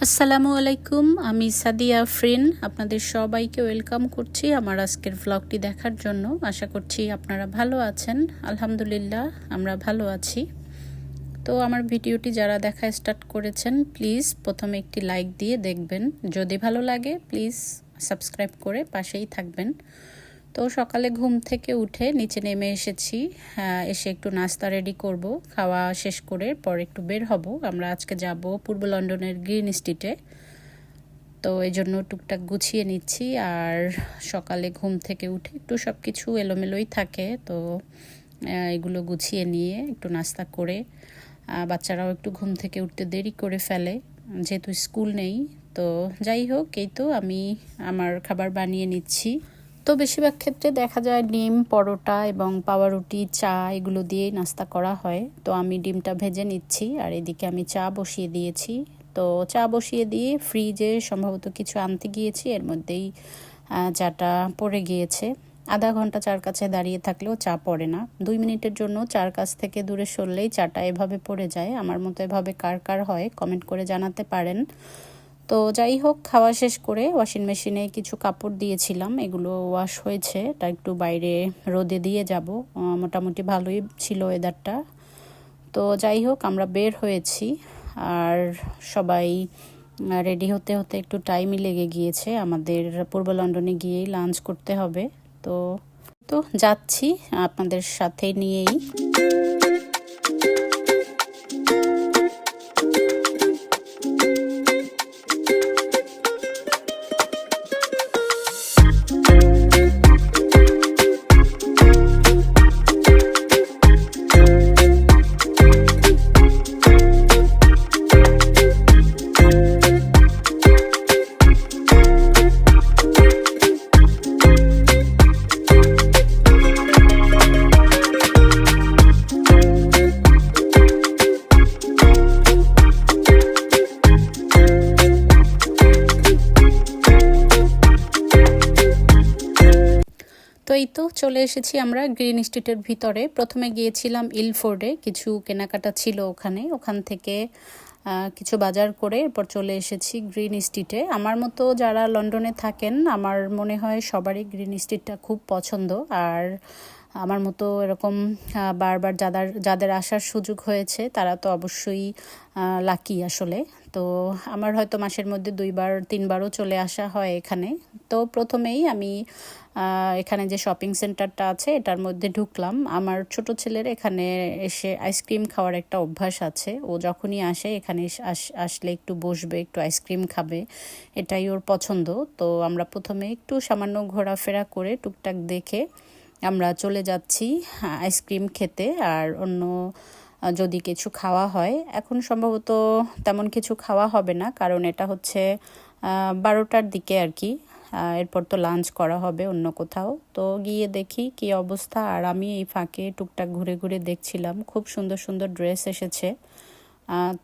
আসসালামু আলাইকুম, আমি সাদিয়া আফরিন। আপনাদের সবাইকে ওয়েলকাম করছি আমার আজকের ভ্লগটি দেখার জন্য। আশা করছি আপনারা ভালো আছেন। আলহামদুলিল্লাহ, আমরা ভালো আছি। তো আমার ভিডিওটি যারা দেখা স্টার্ট করেছেন প্লিজ প্রথমে একটি লাইক দিয়ে দেখবেন। যদি ভালো লাগে প্লিজ সাবস্ক্রাইব করে পাশেই থাকবেন। তো সকালে ঘুম থেকে উঠে নিচে নেমে এসেছি। এসে একটু নাস্তা রেডি করব, খাওয়া শেষ করে পর একটু বের হব। আমরা আজকে যাব পূর্ব লন্ডনের গ্রিন স্ট্রিটে। তো এই জন্য টুকটাক গুছিয়ে নিচ্ছি আর সকালে ঘুম থেকে উঠে একটু সব কিছু এলোমেলোই থাকে। তো এগুলো গুছিয়ে নিয়ে একটু নাস্তা করে বাচ্চারাও একটু ঘুম থেকে উঠতে দেরি করে ফেলে, যেহেতু স্কুল নেই। তো যাই হোক, এই তো আমি আমার খাবার বানিয়ে নিচ্ছি। তো বেশিরভাগ ক্ষেত্রে দেখা যায় ডিম, পরোটা এবং পাওয়ারুটি, চা এগুলো দিয়েই নাস্তা করা হয়। তো আমি ডিমটা ভেজে নিচ্ছি আর এদিকে আমি চা বসিয়ে দিয়েছি। তো চা বসিয়ে দিয়ে ফ্রিজে সম্ভবত কিছু আনতে গিয়েছি, এর মধ্যেই চাটা পড়ে গিয়েছে। আধা ঘণ্টা চার কাছে দাঁড়িয়ে থাকলেও চা পড়ে না। দুই মিনিটের জন্য চার কাছ থেকে দূরে সরলেই চাটা এভাবে পড়ে যায়। আমার মতো এভাবে কার কার হয় কমেন্ট করে জানাতে পারেন। তো যাই হোক, খাওয়া শেষ করে ওয়াশিং মেশিনে কিছু কাপড় দিয়েছিলাম। এগুলো ওয়াশ হয়েছে। তা একটু বাইরে রোদে দিয়ে যাব। মোটামুটি ভালোই ছিল ওয়েদারটা তো যাই হোক, আমরা বের হয়েছি। আর সবাই রেডি হতে হতে একটু টাইমই লেগে গিয়েছে। আমাদের পূর্ব লন্ডনে গিয়েই লাঞ্চ করতে হবে। তো তো যাচ্ছি আপনাদের সাথে নিয়েই। তো এই তো চলে এসেছি আমরা গ্রিন স্ট্রিটের ভিতরে। প্রথমে গিয়েছিলাম ইলফোর্ডে, কিছু কেনাকাটা ছিল ওখানে। ওখান থেকে কিছু বাজার করে এরপর চলে এসেছি গ্রিন স্ট্রিটে। আমার মতো যারা লন্ডনে থাকেন, আমার মনে হয় সবারই গ্রিন স্ট্রিটটা খুব পছন্দ। আর আমার মতো এরকম বারবার যাদের যাদের আসার সুযোগ হয়েছে, তারা তো অবশ্যই লাকি আসলে। তো আমার হয়তো মাসের মধ্যে দুইবার, তিনবারও চলে আসা হয় এখানে। তো প্রথমেই আমি এখানে যে শপিং সেন্টারটা আছে, এটার মধ্যে ঢুকলাম। আমার ছোট ছেলের এখানে এসে আইসক্রিম খাওয়ার একটা অভ্যাস আছে। ও যখনই আসে, এখানে আসলে একটু বসবে, একটু আইসক্রিম খাবে। এটাই ওর পছন্দ। তো আমরা প্রথমে একটু সামান্য ঘোরাফেরা করে টুকটাক দেখে আমরা চলে যাচ্ছি আইসক্রিম খেতে। আর অন্য যদি কিছু খাওয়া হয়, এখন সম্ভবত তেমন কিছু খাওয়া হবে না। কারণ এটা হচ্ছে বারোটার দিকে আর কি। এরপর তো লাঞ্চ করা হবে অন্য কোথাও। তো গিয়ে দেখি কি অবস্থা। আর আমি এই ফাঁকে টুকটাক ঘুরে ঘুরে দেখছিলাম। খুব সুন্দর সুন্দর ড্রেস এসেছে।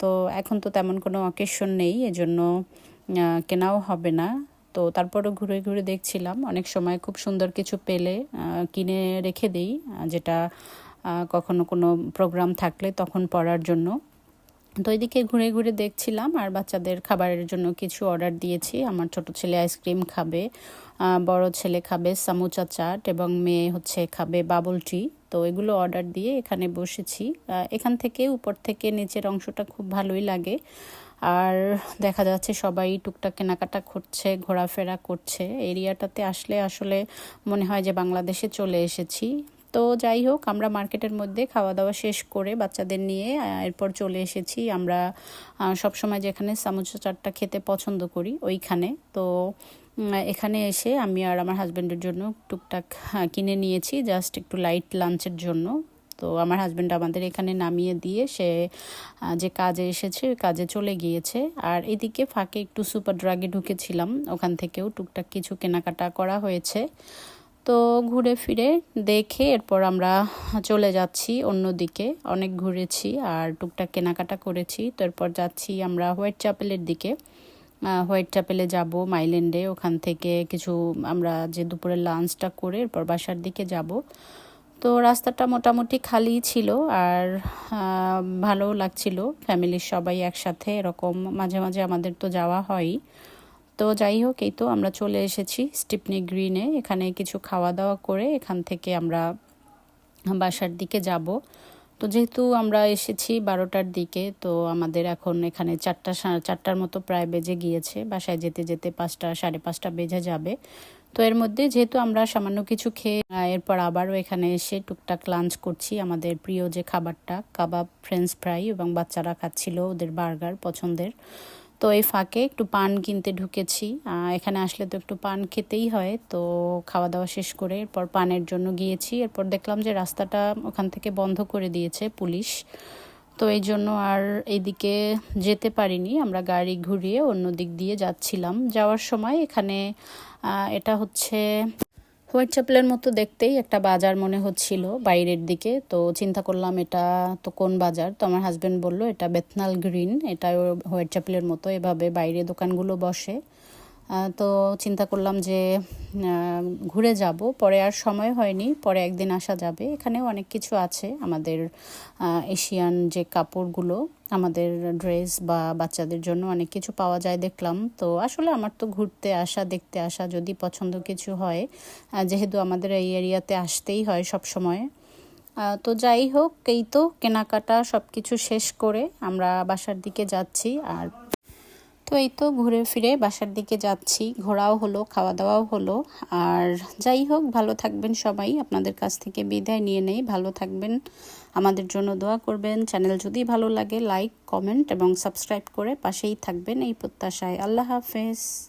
তো এখন তো তেমন কোনো অকেশন নেই, এজন্য কেনাও হবে না। তো তারপরও ঘুরে ঘুরে দেখছিলাম। অনেক সময় খুব সুন্দর কিছু পেলে কিনে রেখে দিই, যেটা কখনো কোনো প্রোগ্রাম থাকলে তখন পড়ার জন্য। তো এদিকে ঘুরে ঘুরে দেখছিলাম আর বাচ্চাদের খাবারের জন্য কিছু অর্ডার দিয়েছি। আমার ছোট ছেলে আইসক্রিম খাবে বড় ছেলে খাবে সামুচা চাট এবং মেয়ে হচ্ছে খাবে বাবল টি। তো এগুলো অর্ডার দিয়ে এখানে বসেছি। এখান থেকে উপর থেকে নিচের অংশটা খুব ভালোই লাগে। আর দেখা যাচ্ছে সবাই টুকটাক কেনাকাটা করছে, ঘোরাফেরা করছে। এরিয়াটাতে আসলে আসলে মনে হয় যে বাংলাদেশে চলে এসেছি। তো যাই হোক, আমরা মার্কেটের মধ্যে খাওয়া দাওয়া শেষ করে বাচ্চাদের নিয়ে এরপর চলে এসেছি। আমরা সবসময় যেখানে সামুচা চাটটা খেতে পছন্দ করি, ওইখানে। তো এখানে এসে আমি আর আমার হাজব্যান্ডের জন্য টুকটাক কিনে নিয়েছি, জাস্ট একটু লাইট লাঞ্চের জন্য। তো আমার হাজব্যান্ড আমাদের এখানে নামিয়ে দিয়ে সে যে কাজে এসেছে কাজে চলে গিয়েছে। আর এদিকে ফাঁকে একটু সুপার ড্রাগে ঢুকেছিলাম। ওখান থেকেও টুকটাক কিছু কেনাকাটা করা হয়েছে। তো ঘুরে ফিরে দেখে এরপর আমরা চলে যাচ্ছি অন্যদিকে অনেক ঘুরেছি আর টুকটাক কেনাকাটা করেছি। তো এরপর যাচ্ছি আমরা হোয়াইট চ্যাপেলের দিকে। হোয়াইট চ্যাপেলে যাব মাইল্যান্ডে। ওখান থেকে কিছু আমরা যে দুপুরের লাঞ্চটা করে এরপর বাসার দিকে যাব। তো রাস্তাটা মোটামুটি খালি ছিল আর ভালোও লাগছিল। ফ্যামিলির সবাই একসাথে এরকম মাঝে মাঝে আমাদের তো যাওয়া হয় তো যাই হোক, এই তো আমরা চলে এসেছি স্টিপনি গ্রিনে। এখানে কিছু খাওয়া দাওয়া করে এখান থেকে আমরা বাসার দিকে যাব। তো যেহেতু আমরা এসেছি বারোটার দিকে, তো আমাদের এখন এখানে চারটা চারটার মতো প্রায় বেজে গিয়েছে। বাসায় যেতে যেতে পাঁচটা, সাড়ে পাঁচটা বেজে যাবে। তো এর মধ্যে যেহেতু আমরা সামান্য কিছু খেয়ে এরপর আবারও এখানে এসে টুকটাক লাঞ্চ করছি। আমাদের প্রিয় যে খাবারটা, কাবাব ফ্রেঞ্চ ফ্রাই এবং বাচ্চারা খাচ্ছিল ওদের বার্গার পছন্দের। তো এই ফাঁকে একটু পান কিনতে ঢুকেছি। এখানে আসলে তো একটু পান খেতেই হয়, তো খাওয়া দাওয়া শেষ করে এরপর পানের জন্য গিয়েছি। এরপর দেখলাম যে রাস্তাটা ওখান থেকে বন্ধ করে দিয়েছে পুলিশ। তো এই জন্য আর এইদিকে যেতে পারিনি, আমরা গাড়ি ঘুরিয়ে অন্য দিক দিয়ে যাচ্ছিলাম। যাওয়ার সময় এখানে এটা হচ্ছে হোয়াইট চ্যাপেলের মতো দেখতেই একটা বাজার মনে হচ্ছিল বাইরের দিকে। তো চিন্তা করলাম, এটা তো কোন বাজার? তো আমার হাজব্যান্ড বলল, এটা বেথনাল গ্রিন। এটা হোয়াইট চ্যাপেলের মতো এভাবে বাইরে দোকানগুলো বসে। তো চিন্তা করলাম যে ঘুরে যাব। পরে আর সময় হয়নি, পরে একদিন আসা যাবে। এখানেও অনেক কিছু আছে। আমাদের এশিয়ান যে কাপড়গুলো, আমাদের ড্রেস বা বাচ্চাদের জন্য অনেক কিছু পাওয়া যায় দেখলাম। তো আসলে আমার তো ঘুরতে আসা, দেখতে আসা যদি পছন্দ কিছু হয় যেহেতু আমাদের এই এরিয়াতে আসতেই হয় সব সময়। তো যাই হোক, এই তো কেনাকাটা সব কিছু শেষ করে আমরা বাসার দিকে যাচ্ছি। আর তো এই তো ঘুরে ফিরে বাসার দিকে যাচ্ছি। ঘোরাও হলো খাওয়া দাওয়াও হলো। আর যাই হোক, ভালো থাকবেন সবাই। আপনাদের কাছ থেকে বিদায় নিয়ে নেই। ভালো থাকবেন। আমাদের জন্য দোয়া করবেন। চ্যানেল যদি ভালো লাগে, লাইক, কমেন্ট এবং সাবস্ক্রাইব করে পাশেই থাকবেন এই প্রত্যাশায়। আল্লাহ হাফেজ।